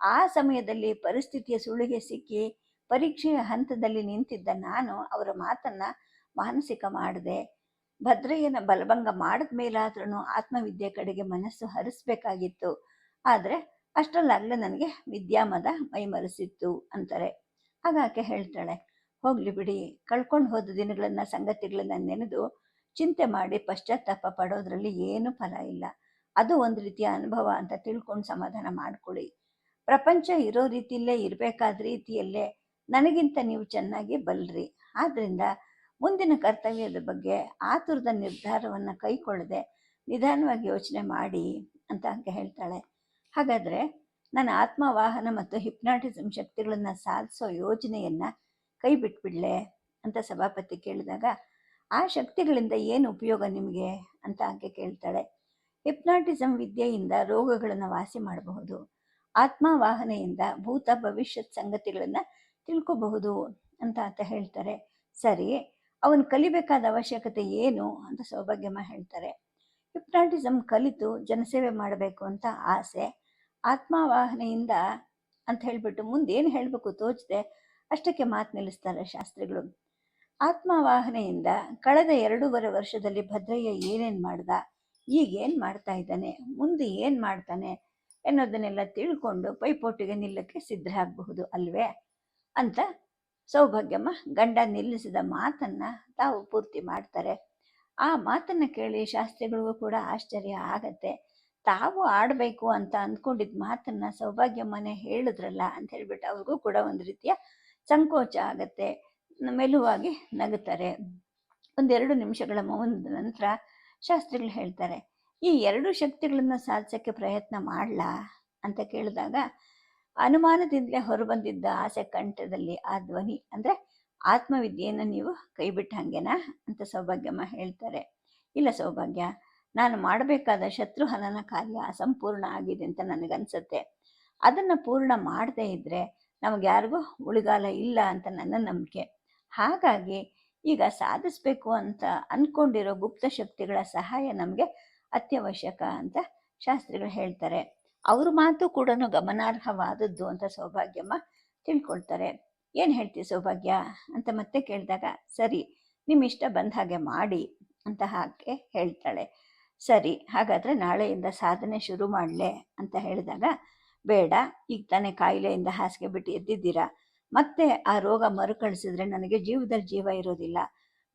ಆ ಸಮಯದಲ್ಲಿ ಪರಿಸ್ಥಿತಿಯ ಸುಳಿಗೆ ಸಿಕ್ಕಿ ಪರೀಕ್ಷೆಯ ಹಂತದಲ್ಲಿ ನಿಂತಿದ್ದ ನಾನು ಅವರ ಮಾತನ್ನು ಮಾನಸಿಕ ಮಾಡಿದೆ ಭದ್ರಯ್ಯನ ಬಲಭಂಗ ಮಾಡಿದ ಮೇಲಾದ್ರೂ ಆತ್ಮವಿದ್ಯೆ ಕಡೆಗೆ ಮನಸ್ಸು ಹರಿಸ್ಬೇಕಾಗಿತ್ತು. ಆದರೆ ಅಷ್ಟರಲ್ಲಾಗಲೇ ನನಗೆ ವಿದ್ಯಾಮದ ಮೈಮರೆಸಿತ್ತು ಅಂತಾರೆ. ಆಗ ಆಕೆ ಹೇಳ್ತಾಳೆ, ಹೋಗ್ಲಿ ಬಿಡಿ, ಕಳ್ಕೊಂಡು ಹೋದ ದಿನಗಳನ್ನು ಸಂಗತಿಗಳನ್ನ ನೆನೆದು ಚಿಂತೆ ಮಾಡಿ ಪಶ್ಚಾತ್ತಾಪ ಪಡೋದ್ರಲ್ಲಿ ಏನು ಫಲ ಇಲ್ಲ. ಅದು ಒಂದು ರೀತಿಯ ಅನುಭವ ಅಂತ ತಿಳ್ಕೊಂಡು ಸಮಾಧಾನ ಮಾಡ್ಕೊಳ್ಳಿ. ಪ್ರಪಂಚ ಇರೋ ರೀತಿಯಲ್ಲೇ ಇರಬೇಕಾದ ರೀತಿಯಲ್ಲೇ ನನಗಿಂತ ನೀವು ಚೆನ್ನಾಗಿ ಬಲ್ರಿ. ಆದ್ದರಿಂದ ಮುಂದಿನ ಕರ್ತವ್ಯದ ಬಗ್ಗೆ ಆತುರದ ನಿರ್ಧಾರವನ್ನು ಕೈಕೊಳ್ಳದೆ ನಿಧಾನವಾಗಿ ಯೋಚನೆ ಮಾಡಿ ಅಂತ ಅಂಕೆ ಹೇಳ್ತಾಳೆ. ಹಾಗಾದರೆ ನನ್ನ ಆತ್ಮವಾಹನ ಮತ್ತು ಹಿಪ್ನಾಟಿಸಮ್ ಶಕ್ತಿಗಳನ್ನು ಸಾಧಿಸೋ ಯೋಜನೆಯನ್ನು ಕೈ ಬಿಟ್ಬಿಡ್ಲೆ ಅಂತ ಸಭಾಪತಿ ಕೇಳಿದಾಗ, ಆ ಶಕ್ತಿಗಳಿಂದ ಏನು ಉಪಯೋಗ ನಿಮಗೆ? ಅಂತ ಅಂಕೆ ಕೇಳ್ತಾಳೆ. ಹಿಪ್ನಾಟಿಸಮ್ ವಿದ್ಯೆಯಿಂದ ರೋಗಗಳನ್ನು ವಾಸಿ ಮಾಡಬಹುದು. ಆತ್ಮವಾಹನೆಯಿಂದ ಭೂತ ಭವಿಷ್ಯದ ಸಂಗತಿಗಳನ್ನು ತಿಳ್ಕೋಬಹುದು ಅಂತ ಅಂತ ಹೇಳ್ತಾರೆ. ಸರಿ, ಅವನು ಕಲಿಬೇಕಾದ ಅವಶ್ಯಕತೆ ಏನು ಅಂತ ಸೌಭಾಗ್ಯಮ್ಮ ಹೇಳ್ತಾರೆ. ಹಿಪ್ನಾಟಿಸಮ್ ಕಲಿತು ಜನಸೇವೆ ಮಾಡಬೇಕು ಅಂತ ಆಸೆ, ಆತ್ಮವಾಹನೆಯಿಂದ ಅಂತ ಹೇಳಿಬಿಟ್ಟು ಮುಂದೇನು ಹೇಳಬೇಕು ತೋಚದೆ ಅಷ್ಟಕ್ಕೆ ಮಾತು ನಿಲ್ಲಿಸ್ತಾರೆ ಶಾಸ್ತ್ರಿಗಳು. ಆತ್ಮವಾಹನೆಯಿಂದ ಕಳೆದ ಎರಡೂವರೆ ವರ್ಷದಲ್ಲಿ ಭದ್ರಯ್ಯ ಏನೇನು ಮಾಡ್ದ, ಈಗೇನು ಮಾಡ್ತಾ ಇದ್ದಾನೆ, ಮುಂದೆ ಏನು ಮಾಡ್ತಾನೆ ಎನ್ನೋದನ್ನೆಲ್ಲ ತಿಳ್ಕೊಂಡು ಪೈಪೋಟಿಗೆ ನಿಲ್ಲಕ್ಕೆ ಸಿದ್ಧರಾಗಬಹುದು ಅಲ್ವೇ? ಅಂತ ಸೌಭಾಗ್ಯಮ್ಮ ಗಂಡ ನಿಲ್ಲಿಸಿದ ಮಾತನ್ನು ತಾವು ಪೂರ್ತಿ ಮಾಡ್ತಾರೆ. ಆ ಮಾತನ್ನು ಕೇಳಿ ಶಾಸ್ತ್ರಿಗಳಿಗೂ ಕೂಡ ಆಶ್ಚರ್ಯ ಆಗತ್ತೆ. ತಾವು ಆಡಬೇಕು ಅಂತ ಅಂದ್ಕೊಂಡಿದ್ದ ಮಾತನ್ನು ಸೌಭಾಗ್ಯಮ್ಮನೇ ಹೇಳಿದ್ರಲ್ಲ ಅಂತ ಹೇಳ್ಬಿಟ್ಟು ಅವ್ರಿಗೂ ಕೂಡ ಒಂದು ರೀತಿಯ ಸಂಕೋಚ ಆಗತ್ತೆ. ಮೆಲುವಾಗಿ ನಗುತ್ತಾರೆ. ಒಂದೆರಡು ನಿಮಿಷಗಳ ಮೌನದ ನಂತರ ಶಾಸ್ತ್ರಿಗಳು ಹೇಳ್ತಾರೆ ಈ ಎರಡು ಶಕ್ತಿಗಳನ್ನು ಸಾಧಿಸೋಕ್ಕೆ ಪ್ರಯತ್ನ ಮಾಡಲಾ? ಅಂತ ಕೇಳಿದಾಗ, ಅನುಮಾನದಿಂದಲೇ ಹೊರಬಂದಿದ್ದ ಆಸೆ ಕಂಠದಲ್ಲಿ ಆ ಧ್ವನಿ, ಅಂದರೆ ಆತ್ಮವಿದ್ಯೆಯನ್ನು ನೀವು ಕೈ ಬಿಟ್ಟ ಹಾಗೇನಾ ಅಂತ ಸೌಭಾಗ್ಯಮ್ಮ ಹೇಳ್ತಾರೆ. ಇಲ್ಲ ಸೌಭಾಗ್ಯ, ನಾನು ಮಾಡಬೇಕಾದ ಶತ್ರುಹನನ ಕಾರ್ಯ ಅಸಂಪೂರ್ಣ ಆಗಿದೆ ಅಂತ ನನಗನ್ಸುತ್ತೆ. ಅದನ್ನು ಪೂರ್ಣ ಮಾಡದೇ ಇದ್ದರೆ ನಮಗೆ ಯಾರಿಗೂ ಉಳಿಗಾಲ ಇಲ್ಲ ಅಂತ ನನ್ನ ನಂಬಿಕೆ. ಹಾಗಾಗಿ ಈಗ ಸಾಧಿಸ್ಬೇಕು ಅಂತ ಅಂದ್ಕೊಂಡಿರೋ ಗುಪ್ತ ಶಕ್ತಿಗಳ ಸಹಾಯ ನಮಗೆ ಅತ್ಯವಶ್ಯಕ ಅಂತ ಶಾಸ್ತ್ರಿಗಳು ಹೇಳ್ತಾರೆ. ಅವ್ರ ಮಾತು ಕೂಡ ಗಮನಾರ್ಹವಾದದ್ದು ಅಂತ ಸೌಭಾಗ್ಯಮ್ಮ ತಿಳ್ಕೊಳ್ತಾರೆ. ಏನು ಹೇಳ್ತೀವಿ ಸೌಭಾಗ್ಯ? ಅಂತ ಮತ್ತೆ ಕೇಳಿದಾಗ, ಸರಿ ನಿಮ್ಮ ಇಷ್ಟ ಬಂದ ಹಾಗೆ ಮಾಡಿ ಅಂತ ಹಾಗೆ ಹೇಳ್ತಾಳೆ. ಸರಿ, ಹಾಗಾದರೆ ನಾಳೆಯಿಂದ ಸಾಧನೆ ಶುರು ಮಾಡಲೆ ಅಂತ ಹೇಳಿದಾಗ, ಬೇಡ, ಈಗ ತಾನೇ ಕಾಯಿಲೆಯಿಂದ ಹಾಸಿಗೆ ಬಿಟ್ಟು ಎದ್ದಿದ್ದೀರಾ. ಮತ್ತೆ ಆ ರೋಗ ಮರುಕಳಿಸಿದ್ರೆ ನನಗೆ ಜೀವದಲ್ಲಿ ಜೀವ ಇರೋದಿಲ್ಲ.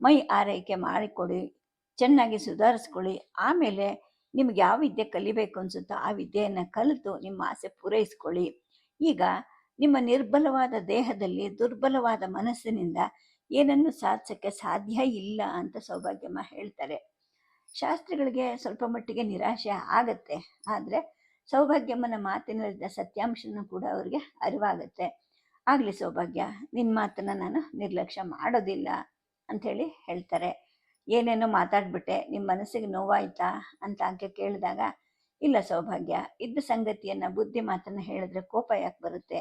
ಮೈ ಆರೈಕೆ ಮಾಡಿಕೊಡಿ ಚೆನ್ನಾಗಿ ಸುಧಾರಿಸ್ಕೊಳ್ಳಿ. ಆಮೇಲೆ ನಿಮ್ಗೆ ಯಾವ ವಿದ್ಯೆ ಕಲಿಬೇಕು ಅನ್ಸುತ್ತೋ ಆ ವಿದ್ಯೆಯನ್ನು ಕಲಿತು ನಿಮ್ಮ ಆಸೆ ಪೂರೈಸ್ಕೊಳ್ಳಿ. ಈಗ ನಿಮ್ಮ ನಿರ್ಬಲವಾದ ದೇಹದಲ್ಲಿ ದುರ್ಬಲವಾದ ಮನಸ್ಸಿನಿಂದ ಏನನ್ನು ಸಾಧಿಸೋಕ್ಕೆ ಸಾಧ್ಯ ಇಲ್ಲ ಅಂತ ಸೌಭಾಗ್ಯಮ್ಮ ಹೇಳ್ತಾರೆ. ಶಾಸ್ತ್ರಿಗಳಿಗೆ ಸ್ವಲ್ಪ ಮಟ್ಟಿಗೆ ನಿರಾಶೆ ಆಗತ್ತೆ, ಆದರೆ ಸೌಭಾಗ್ಯಮ್ಮನ ಮಾತಿನಲ್ಲಿದ್ದ ಸತ್ಯಾಂಶನೂ ಕೂಡ ಅವರಿಗೆ ಅರಿವಾಗತ್ತೆ. ಆಗಲಿ ಸೌಭಾಗ್ಯ ನಿನ್ನ ಮಾತನ್ನು ನಾನು ನಿರ್ಲಕ್ಷ್ಯ ಮಾಡೋದಿಲ್ಲ ಅಂಥೇಳಿ ಹೇಳ್ತಾರೆ. ಏನೇನೋ ಮಾತಾಡ್ಬಿಟ್ಟೆ ನಿಮ್ಮ ಮನಸ್ಸಿಗೆ ನೋವಾಯ್ತಾ ಅಂತ ಆಕೆ ಕೇಳಿದಾಗ, ಇಲ್ಲ ಸೌಭಾಗ್ಯ, ಇದ್ದ ಸಂಗತಿಯನ್ನು, ಬುದ್ಧಿ ಮಾತನ್ನು ಹೇಳಿದ್ರೆ ಕೋಪ ಯಾಕೆ ಬರುತ್ತೆ?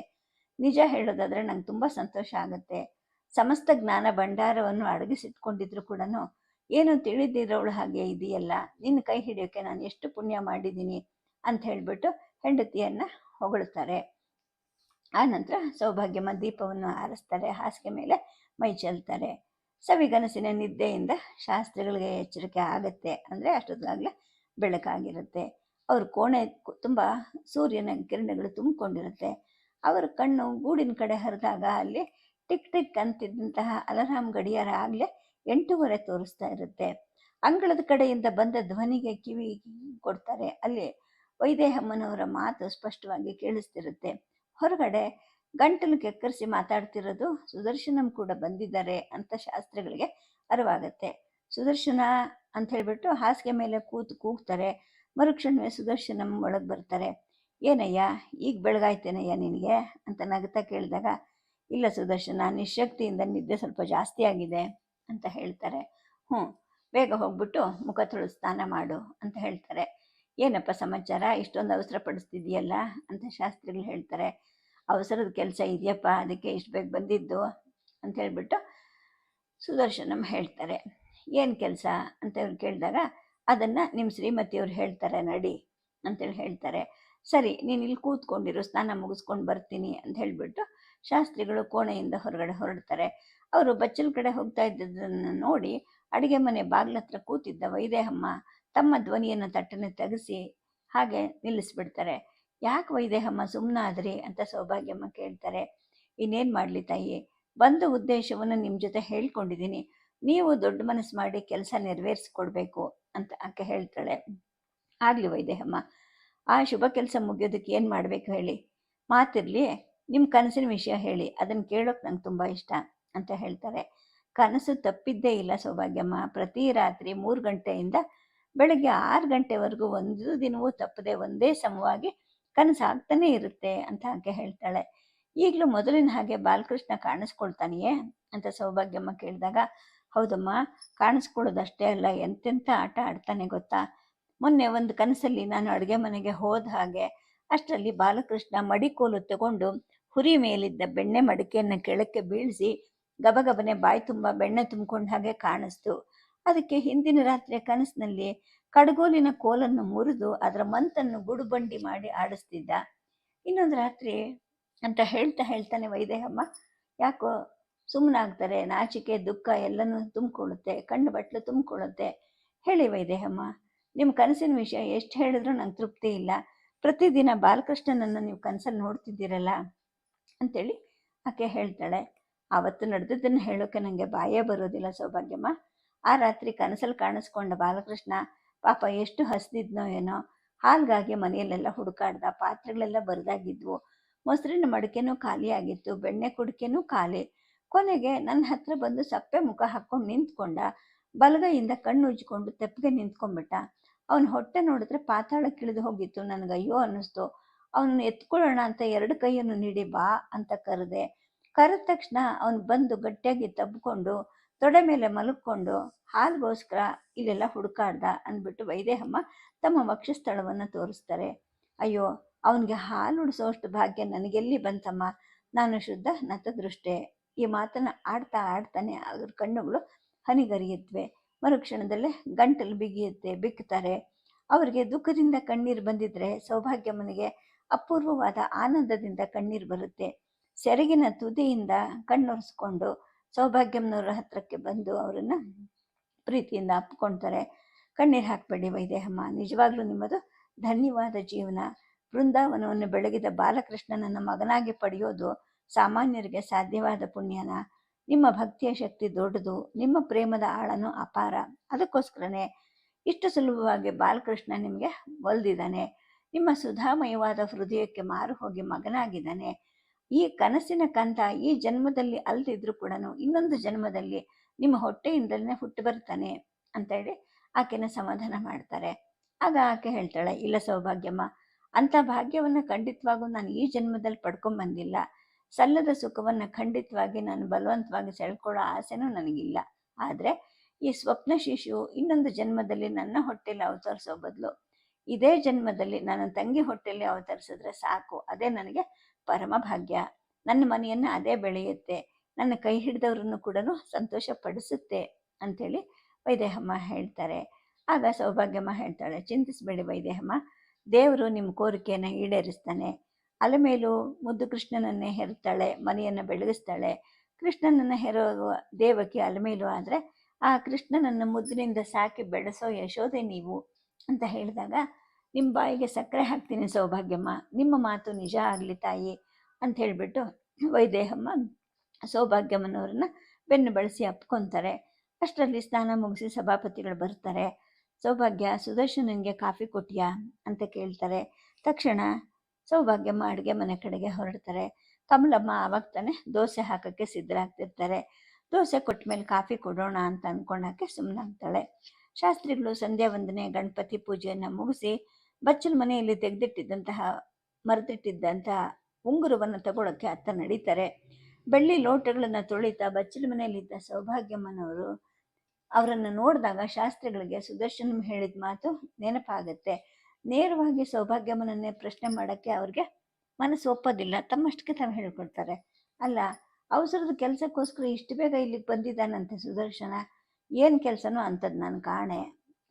ನಿಜ ಹೇಳೋದಾದರೆ ನಂಗೆ ತುಂಬ ಸಂತೋಷ ಆಗುತ್ತೆ. ಸಮಸ್ತ ಜ್ಞಾನ ಭಂಡಾರವನ್ನು ಅಡಗಿಸಿಟ್ಕೊಂಡಿದ್ರು ಕೂಡ ಏನು ತಿಳಿದಿರೋಳು ಹಾಗೆ ಇದೆಯಲ್ಲ, ನಿನ್ನ ಕೈ ಹಿಡಿಯೋಕ್ಕೆ ನಾನು ಎಷ್ಟು ಪುಣ್ಯ ಮಾಡಿದ್ದೀನಿ ಅಂತ ಹೇಳಿಬಿಟ್ಟು ಹೆಂಡತಿಯನ್ನು ಹೊಗಳ್ತಾರೆ. ಆ ನಂತರ ಸೌಭಾಗ್ಯಮ್ಮ ದೀಪವನ್ನು ಆರಿಸ್ತಾರೆ ಹಾಸಿಗೆ ಮೇಲೆ ಮೈ ಚೆಲ್ತಾರೆ. ಸವಿಗನಸಿನ ನಿದ್ದೆಯಿಂದ ಶಾಸ್ತ್ರಿಗಳಿಗೆ ಎಚ್ಚರಿಕೆ ಆಗುತ್ತೆ ಅಂದರೆ ಅಷ್ಟೊತ್ತಾಗಲೇ ಬೆಳಕಾಗಿರುತ್ತೆ. ಅವ್ರ ಕೋಣೆ ತುಂಬ ಸೂರ್ಯನ ಕಿರಣಗಳು ತುಂಬಿಕೊಂಡಿರುತ್ತೆ. ಅವರ ಕಣ್ಣು ಗೂಡಿನ ಕಡೆ ಹರಿದಾಗ ಅಲ್ಲಿ ಟಿಕ್ ಟಿಕ್ ಅಂತಿದ್ದಂತಹ ಅಲರಾಮ್ ಗಡಿಯಾರ ಆಗಲೇ ಎಂಟೂವರೆ ತೋರಿಸ್ತಾ ಇರುತ್ತೆ. ಅಂಗಳದ ಕಡೆಯಿಂದ ಬಂದ ಧ್ವನಿಗೆ ಕಿವಿ ಕೊಡ್ತಾರೆ. ಅಲ್ಲಿ ವೈದೇಹಮ್ಮನವರ ಮಾತು ಸ್ಪಷ್ಟವಾಗಿ ಕೇಳಿಸ್ತಿರುತ್ತೆ. ಹೊರಗಡೆ ಗಂಟಲು ಕೆಕ್ಕರಿಸಿ ಮಾತಾಡ್ತಿರೋದು ಸುದರ್ಶನಂ ಕೂಡ ಬಂದಿದ್ದಾರೆ ಅಂತ ಶಾಸ್ತ್ರಿಗಳಿಗೆ ಅರಿವಾಗತ್ತೆ. ಸುದರ್ಶನ ಅಂತ ಹೇಳ್ಬಿಟ್ಟು ಹಾಸಿಗೆ ಮೇಲೆ ಕೂತು ಕೂಗ್ತಾರೆ. ಮರುಕ್ಷಣವೇ ಸುದರ್ಶನಂ ಒಳಗೆ ಬರ್ತಾರೆ. ಏನಯ್ಯ, ಈಗ ಬೆಳಗಾಯ್ತೇನಯ್ಯ ನಿನಗೆ? ಅಂತ ನಗ್ತಾ ಕೇಳಿದಾಗ, ಇಲ್ಲ ಸುದರ್ಶನ ನಿಶಕ್ತಿಯಿಂದ ನಿದ್ದೆ ಸ್ವಲ್ಪ ಜಾಸ್ತಿ ಆಗಿದೆ ಅಂತ ಹೇಳ್ತಾರೆ. ಹ್ಞೂ, ಬೇಗ ಹೋಗ್ಬಿಟ್ಟು ಮುಖ ತೊಳೆದು ಸ್ನಾನ ಮಾಡು ಅಂತ ಹೇಳ್ತಾರೆ. ಏನಪ್ಪ ಸಮಾಚಾರ? ಇಷ್ಟೊಂದು ಅವಸರ ಪಡಿಸ್ತಿದೆಯಲ್ಲ ಅಂತ ಶಾಸ್ತ್ರಿಗಳು ಹೇಳ್ತಾರೆ. ಅವಸರದ ಕೆಲಸ ಇದೆಯಪ್ಪ, ಅದಕ್ಕೆ ಇಷ್ಟು ಬೇಗ ಬಂದಿದ್ದು ಅಂತ ಹೇಳಿಬಿಟ್ಟು ಸುದರ್ಶನಂ ಹೇಳ್ತಾರೆ. ಏನು ಕೆಲಸ ಅಂತ ಅವ್ರು ಕೇಳಿದಾಗ, ಅದನ್ನು ನಿಮ್ಮ ಶ್ರೀಮತಿಯವ್ರು ಹೇಳ್ತಾರೆ ನಡಿ ಅಂತೇಳಿ ಹೇಳ್ತಾರೆ. ಸರಿ, ನೀನು ಇಲ್ಲಿ ಕೂತ್ಕೊಂಡಿರು, ಸ್ನಾನ ಮುಗಿಸ್ಕೊಂಡು ಬರ್ತೀನಿ ಅಂತ ಹೇಳಿಬಿಟ್ಟು ಶಾಸ್ತ್ರಿಗಳು ಕೋಣೆಯಿಂದ ಹೊರಗಡೆ ಹೊರಡ್ತಾರೆ. ಅವರು ಬಚ್ಚಲ ಕಡೆ ಹೋಗ್ತಾ ಇದ್ದದನ್ನು ನೋಡಿ ಅಡುಗೆ ಮನೆ ಬಾಗ್ಲತ್ರ ಕೂತಿದ್ದ ವೈದೇಹಮ್ಮ ತಮ್ಮ ಧ್ವನಿಯನ್ನು ತಟ್ಟನೆ ತೆಗೆಸಿ ಹಾಗೆ ನಿಲ್ಲಿಸ್ಬಿಡ್ತಾರೆ. ಯಾಕೆ ವೈದೇಹಮ್ಮ ಸುಮ್ಮನಾದ್ರಿ ಅಂತ ಸೌಭಾಗ್ಯಮ್ಮ ಕೇಳ್ತಾರೆ. ಇನ್ನೇನು ಮಾಡಲಿ ತಾಯಿ? ಬಂದ ಉದ್ದೇಶವನ್ನು ನಿಮ್ಮ ಜೊತೆ ಹೇಳ್ಕೊಂಡಿದ್ದೀನಿ. ನೀವು ದೊಡ್ಡ ಮನಸ್ಸು ಮಾಡಿ ಕೆಲಸ ನೆರವೇರಿಸ್ಕೊಡ್ಬೇಕು ಅಂತ ಆಕೆ ಹೇಳ್ತಾಳೆ. ಆಗಲಿ ವೈದೇಹಮ್ಮ, ಆ ಶುಭ ಕೆಲಸ ಮುಗಿಯೋದಕ್ಕೆ ಏನು ಮಾಡಬೇಕು ಹೇಳಿ? ಮಾತಿರಲಿ ನಿಮ್ಮ ಕನಸಿನ ವಿಷಯ ಹೇಳಿ ಅದನ್ನು ಕೇಳೋಕೆ ನಂಗೆ ತುಂಬ ಇಷ್ಟ ಅಂತ ಹೇಳ್ತಾರೆ. ಕನಸು ತಪ್ಪಿದ್ದೇ ಇಲ್ಲ ಸೌಭಾಗ್ಯಮ್ಮ. ಪ್ರತಿ ರಾತ್ರಿ ಮೂರು ಗಂಟೆಯಿಂದ ಬೆಳಗ್ಗೆ ಆರು ಗಂಟೆವರೆಗೂ ಒಂದು ದಿನವೂ ತಪ್ಪದೆ ಒಂದೇ ಸಮವಾಗಿ ಕನಸು ಆಗ್ತಾನೆ ಇರುತ್ತೆ ಅಂತ ಆಕೆ ಹೇಳ್ತಾಳೆ. ಈಗಲೂ ಮೊದಲಿನ ಹಾಗೆ ಬಾಲಕೃಷ್ಣ ಕಾಣಿಸ್ಕೊಳ್ತಾನೆಯೇ ಅಂತ ಸೌಭಾಗ್ಯಮ್ಮ ಕೇಳಿದಾಗ, ಹೌದಮ್ಮ, ಕಾಣಿಸ್ಕೊಳ್ಳೋದಷ್ಟೇ ಅಲ್ಲ, ಎಂತೆಂಥ ಆಟ ಆಡ್ತಾನೆ ಗೊತ್ತಾ? ಮೊನ್ನೆ ಒಂದು ಕನಸಲ್ಲಿ ನಾನು ಅಡುಗೆ ಮನೆಗೆ ಹೋದ ಹಾಗೆ, ಅಷ್ಟರಲ್ಲಿ ಬಾಲಕೃಷ್ಣ ಮಡಿಕೋಲು ತಗೊಂಡು ಹುರಿ ಮೇಲಿದ್ದ ಬೆಣ್ಣೆ ಮಡಿಕೆಯನ್ನು ಕೆಳಕ್ಕೆ ಬೀಳಿಸಿ ಗಬಗಬನೆ ಬಾಯಿ ತುಂಬ ಬೆಣ್ಣೆ ತುಂಬಿಕೊಂಡ ಹಾಗೆ ಕಾಣಿಸ್ತು. ಅದಕ್ಕೆ ಹಿಂದಿನ ರಾತ್ರಿ ಕನಸಿನಲ್ಲಿ ಕಡಗೋಲಿನ ಕೋಲನ್ನು ಮುರಿದು ಅದರ ಮಂತನ್ನು ಗುಡುಬಂಡಿ ಮಾಡಿ ಆಡಿಸ್ತಿದ್ದ. ಇನ್ನೊಂದು ರಾತ್ರಿ ಅಂತ ಹೇಳ್ತಾ ಹೇಳ್ತಾನೆ ವೈದೇಹಮ್ಮ, ಯಾಕೋ ಸುಮ್ಮನಾಗ್ತಾರೆ ನಾಚಿಕೆ, ದುಃಖ ಎಲ್ಲನೂ ತುಂಬಿಕೊಳ್ಳುತ್ತೆ, ಕಣ್ಣು ಬಟ್ಲು ತುಂಬಿಕೊಳ್ಳುತ್ತೆ. ಹೇಳಿ ವೈದೇಹಮ್ಮ, ನಿಮ್ಮ ಕನಸಿನ ವಿಷಯ ಎಷ್ಟು ಹೇಳಿದ್ರೂ ನಂಗೆ ತೃಪ್ತಿ ಇಲ್ಲ. ಪ್ರತಿದಿನ ಬಾಲಕೃಷ್ಣನನ್ನು ನೀವು ಕನಸಲ್ಲಿ ನೋಡ್ತಿದ್ದೀರಲ್ಲ? ಅಂತೇಳಿ ಆಕೆ ಹೇಳ್ತಾಳೆ. ಆವತ್ತು ನಡೆದದ್ದನ್ನು ಹೇಳೋಕೆ ನನಗೆ ಬಾಯೇ ಬರೋದಿಲ್ಲ ಸೌಭಾಗ್ಯಮ್ಮ. ಆ ರಾತ್ರಿ ಕನಸಲ್ಲಿ ಕಾಣಿಸ್ಕೊಂಡ ಬಾಲಕೃಷ್ಣ ಪಾಪ ಎಷ್ಟು ಹಸಿದಿದ್ನೋ ಏನೋ. ಹಾಲ್ಗಾಗಿ ಮನೆಯಲ್ಲೆಲ್ಲ ಹುಡುಕಾಡ್ದ, ಪಾತ್ರೆಗಳೆಲ್ಲ ಬರದಾಗಿದ್ವು. ಮೊಸರಿನ ಮಡಿಕೆನೂ ಖಾಲಿ ಆಗಿತ್ತು, ಬೆಣ್ಣೆ ಕುಡಿಕೆನೂ ಖಾಲಿ. ಕೊನೆಗೆ ನನ್ನ ಹತ್ರ ಬಂದು ಸಪ್ಪೆ ಮುಖ ಹಾಕ್ಕೊಂಡು ನಿಂತ್ಕೊಂಡ, ಬಲಗೈಯಿಂದ ಕಣ್ಣು ಉಜ್ಕೊಂಡು ತೆಪ್ಪಿಗೆ ನಿಂತ್ಕೊಂಡ್ಬಿಟ್ಟ. ಅವನ ಹೊಟ್ಟೆ ನೋಡಿದ್ರೆ ಪಾತಾಳಕ್ಕೆ ಕಿಳಿದು ಹೋಗಿತ್ತು ನನಗೆ ಅಯ್ಯೋ ಅನ್ನಿಸ್ತು. ಅವನನ್ನು ಎತ್ಕೊಳ್ಳೋಣ ಅಂತ ಎರಡು ಕೈಯನ್ನು ನೀಡಿ ಬಾ ಅಂತ ಕರೆದೆ. ಕರೆದ ತಕ್ಷಣ ಅವನು ಬಂದು ಗಟ್ಟಿಯಾಗಿ ತಬ್ಕೊಂಡು ತೊಡೆ ಮೇಲೆ ಮಲಕ್ಕೊಂಡು ಹಾಲ್ಗೋಸ್ಕರ ಇಲ್ಲೆಲ್ಲ ಹುಡುಕಾಡ್ದ ಅಂದ್ಬಿಟ್ಟು ವೈದೇಹಮ್ಮ ತಮ್ಮ ವಕ್ಷಸ್ಥಳವನ್ನು ತೋರಿಸ್ತಾರೆ. ಅಯ್ಯೋ, ಅವನಿಗೆ ಹಾಲು ಉಡಿಸೋಷ್ಟು ಭಾಗ್ಯ ನನಗೆಲ್ಲಿ ಬಂತಮ್ಮ? ನಾನು ಶುದ್ಧ ನತದೃಷ್ಟೆ ಈ ಮಾತನ್ನು ಆಡ್ತಾ ಆಡ್ತಾನೆ ಅವ್ರ ಕಣ್ಣುಗಳು ಹನಿಗರಿಯುತ್ತವೆ ಮರುಕ್ಷಣದಲ್ಲೇ ಗಂಟಲು ಬಿಗಿಯುತ್ತೆ ಬಿಕ್ಕುತ್ತಾರೆ ಅವರಿಗೆ ದುಃಖದಿಂದ ಕಣ್ಣೀರು ಬಂದಿದ್ರೆ ಸೌಭಾಗ್ಯಮ್ಮನಿಗೆ ಅಪೂರ್ವವಾದ ಆನಂದದಿಂದ ಕಣ್ಣೀರು ಬರುತ್ತೆ. ಸೆರಗಿನ ತುದಿಯಿಂದ ಕಣ್ಣೊರೆಸ್ಕೊಂಡು ಸೌಭಾಗ್ಯಮ್ಮನವರ ಹತ್ರಕ್ಕೆ ಬಂದು ಅವರನ್ನು ಪ್ರೀತಿಯಿಂದ ಅಪ್ಕೊಳ್ತಾರೆ ಕಣ್ಣೀರು ಹಾಕಬೇಡಿ ವೈದೇಹಮ್ಮ. ನಿಜವಾಗ್ಲೂ ನಿಮ್ಮದು ಧನ್ಯವಾದ ಜೀವನ. ಬೃಂದಾವನವನ್ನು ಬೆಳಗಿದ ಬಾಲಕೃಷ್ಣನನ್ನು ಮಗನಾಗಿ ಪಡೆಯೋದು ಸಾಮಾನ್ಯರಿಗೆ ಸಾಧ್ಯವಾದ ಪುಣ್ಯನ. ನಿಮ್ಮ ಭಕ್ತಿಯ ಶಕ್ತಿ ದೊಡ್ಡದು. ನಿಮ್ಮ ಪ್ರೇಮದ ಆಳನು ಅಪಾರ. ಅದಕ್ಕೋಸ್ಕರನೇ ಇಷ್ಟು ಸುಲಭವಾಗಿ ಬಾಲಕೃಷ್ಣ ನಿಮಗೆ ಒಲ್ದಿದ್ದಾನೆ. ನಿಮ್ಮ ಸುಧಾಮಯವಾದ ಹೃದಯಕ್ಕೆ ಮಾರು ಹೋಗಿ ಮಗನಾಗಿದ್ದಾನೆ. ಈ ಕನಸಿನ ಕಂದ ಈ ಜನ್ಮದಲ್ಲಿ ಅಲ್ದಿದ್ರು ಕೂಡ ಇನ್ನೊಂದು ಜನ್ಮದಲ್ಲಿ ನಿಮ್ಮ ಹೊಟ್ಟೆಯಿಂದಲೇ ಹುಟ್ಟು ಬರ್ತಾನೆ ಅಂತ ಹೇಳಿ ಆಕೆನ ಸಮಾಧಾನ ಮಾಡ್ತಾರೆ. ಆಗ ಆಕೆ ಹೇಳ್ತಾಳೆ, ಇಲ್ಲ ಸೌಭಾಗ್ಯಮ್ಮ, ಅಂಥ ಭಾಗ್ಯವನ್ನು ಖಂಡಿತವಾಗೂ ನಾನು ಈ ಜನ್ಮದಲ್ಲಿ ಪಡ್ಕೊಂಬಂದಿಲ್ಲ. ಸಲ್ಲದ ಸುಖವನ್ನು ಖಂಡಿತವಾಗಿ ನಾನು ಬಲವಂತವಾಗಿ ಸೆಳ್ಕೊಳ್ಳೋ ಆಸೆನೂ ನನಗಿಲ್ಲ. ಆದರೆ ಈ ಸ್ವಪ್ನ ಶಿಶು ಇನ್ನೊಂದು ಜನ್ಮದಲ್ಲಿ ನನ್ನ ಹೊಟ್ಟೆಯಲ್ಲಿ ಅವತರಿಸೋ ಬದಲು ಇದೇ ಜನ್ಮದಲ್ಲಿ ನನ್ನ ತಂಗಿ ಹೊಟ್ಟೆಯಲ್ಲಿ ಅವತರಿಸಿದ್ರೆ ಸಾಕು, ಅದೇ ನನಗೆ ಪರಮ ಭಾಗ್ಯ ನನ್ನ ಮನೆಯನ್ನು ಅದೇ ಬೆಳೆಯುತ್ತೆ. ನನ್ನ ಕೈ ಹಿಡಿದವ್ರನ್ನು ಕೂಡ ಸಂತೋಷ ಪಡಿಸುತ್ತೆ ಅಂಥೇಳಿ ವೈದೇಹಮ್ಮ ಹೇಳ್ತಾರೆ. ಆಗ ಸೌಭಾಗ್ಯಮ್ಮ ಹೇಳ್ತಾಳೆ, ಚಿಂತಿಸಬೇಡಿ ವೈದೇಹಮ್ಮ, ದೇವರು ನಿಮ್ಮ ಕೋರಿಕೆಯನ್ನು ಈಡೇರಿಸ್ತಾನೆ. ಅಲಮೇಲು ಮುದ್ದು ಕೃಷ್ಣನನ್ನೇ ಹೆರುತ್ತಾಳೆ, ಮನೆಯನ್ನು ಬೆಳಗಿಸ್ತಾಳೆ. ಕೃಷ್ಣನನ್ನು ಹೆರುವ ದೇವಕಿ ಅಲಮೇಲು ಆದರೆ, ಆ ಕೃಷ್ಣನನ್ನು ಮುದ್ದಿನಿಂದ ಸಾಕಿ ಬೆಳೆಸೋ ಯಶೋದೆ ನೀವು ಅಂತ ಹೇಳಿದಾಗ ನಿಮ್ಮ ಬಾಯಿಗೆ ಸಕ್ಕರೆ ಹಾಕ್ತೀನಿ ಸೌಭಾಗ್ಯಮ್ಮ. ನಿಮ್ಮ ಮಾತು ನಿಜ ಆಗಲಿ ತಾಯಿ ಅಂತ ಹೇಳಿಬಿಟ್ಟು ವೈದೇಹಮ್ಮ ಸೌಭಾಗ್ಯಮ್ಮನವ್ರನ್ನ ಬೆನ್ನು ಬಳಸಿ ಅಪ್ಕೊತಾರೆ. ಅಷ್ಟರಲ್ಲಿ ಸ್ನಾನ ಮುಗಿಸಿ ಸಭಾಪತಿಗಳು ಬರ್ತಾರೆ. ಸೌಭಾಗ್ಯ ಸುದರ್ಶನನಿಗೆ ಕಾಫಿ ಕೊಟ್ಟಿಯಾ ಅಂತ ಕೇಳ್ತಾರೆ. ತಕ್ಷಣ ಸೌಭಾಗ್ಯಮ್ಮ ಅಡುಗೆ ಮನೆ ಕಡೆಗೆ ಹೊರಡ್ತಾರೆ. ಕಮಲಮ್ಮ ಆವಾಗ ತಾನೆ ದೋಸೆ ಹಾಕೋಕ್ಕೆ ಸಿದ್ಧರಾಗ್ತಿರ್ತಾರೆ. ದೋಸೆ ಕೊಟ್ಟ ಮೇಲೆ ಕಾಫಿ ಕೊಡೋಣ ಅಂತ ಅನ್ಕೊಂಡಕ್ಕೆ ಸುಮ್ಮನಾಗ್ತಾಳೆ ಶಾಸ್ತ್ರಿಗಳು ಸಂಧ್ಯಾ ವಂದನೆ ಗಣಪತಿ ಪೂಜೆಯನ್ನು ಮುಗಿಸಿ ಬಚ್ಚಲ ಮನೆಯಲ್ಲಿ ತೆಗೆದಿಟ್ಟಿದ್ದಂತಹ ಮರೆದಿಟ್ಟಿದ್ದಂತಹ ಉಂಗುರವನ್ನು ತಗೊಳ್ಳೋಕ್ಕೆ ಅತ್ತ ನಡೀತಾರೆ. ಬೆಳ್ಳಿ ಲೋಟಗಳನ್ನು ತೊಳಿತಾ ಬಚ್ಚಲ ಮನೆಯಲ್ಲಿದ್ದ ಸೌಭಾಗ್ಯಮ್ಮನವರು ಅವರನ್ನು ನೋಡಿದಾಗ ಶಾಸ್ತ್ರಿಗಳಿಗೆ ಸುದರ್ಶನ ಹೇಳಿದ ಮಾತು ನೆನಪಾಗುತ್ತೆ. ನೇರವಾಗಿ ಸೌಭಾಗ್ಯಮ್ಮನನ್ನೇ ಪ್ರಶ್ನೆ ಮಾಡೋಕ್ಕೆ ಅವ್ರಿಗೆ ಮನಸ್ಸು ಒಪ್ಪೋದಿಲ್ಲ. ತಮ್ಮಷ್ಟಕ್ಕೆ ತಾವು ಹೇಳಿಕೊಡ್ತಾರೆ. ಅಲ್ಲ, ಅವಸರದ ಕೆಲಸಕ್ಕೋಸ್ಕರ ಇಷ್ಟು ಬೇಗ ಇಲ್ಲಿಗೆ ಬಂದಿದ್ದಾನಂತೆ ಸುದರ್ಶನ. ಏನು ಕೆಲಸನೋ ಅಂಥದ್ದು ನಾನು ಕಾಣೆ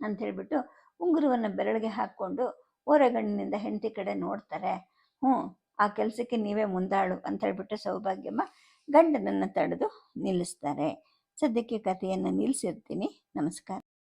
ಅಂತ ಹೇಳ್ಬಿಟ್ಟು ಉಂಗುರವನ್ನು ಬೆರಳಿಗೆ ಹಾಕ್ಕೊಂಡು ಓರೆಗಣ್ಣಿನಿಂದ ಹೆಂಡತಿ ಕಡೆ ನೋಡ್ತಾರೆ. ಹ್ಞೂ, ಆ ಕೆಲಸಕ್ಕೆ ನೀವೇ ಮುಂದಾಳು ಅಂತ ಹೇಳ್ಬಿಟ್ಟು ಸೌಭಾಗ್ಯಮ್ಮ ಗಂಡನನ್ನು ತಡೆದು ನಿಲ್ಲಿಸ್ತಾರೆ. ಸದ್ಯಕ್ಕೆ ಕಥೆಯನ್ನು ನಿಲ್ಲಿಸಿರ್ತೀನಿ ನಮಸ್ಕಾರ.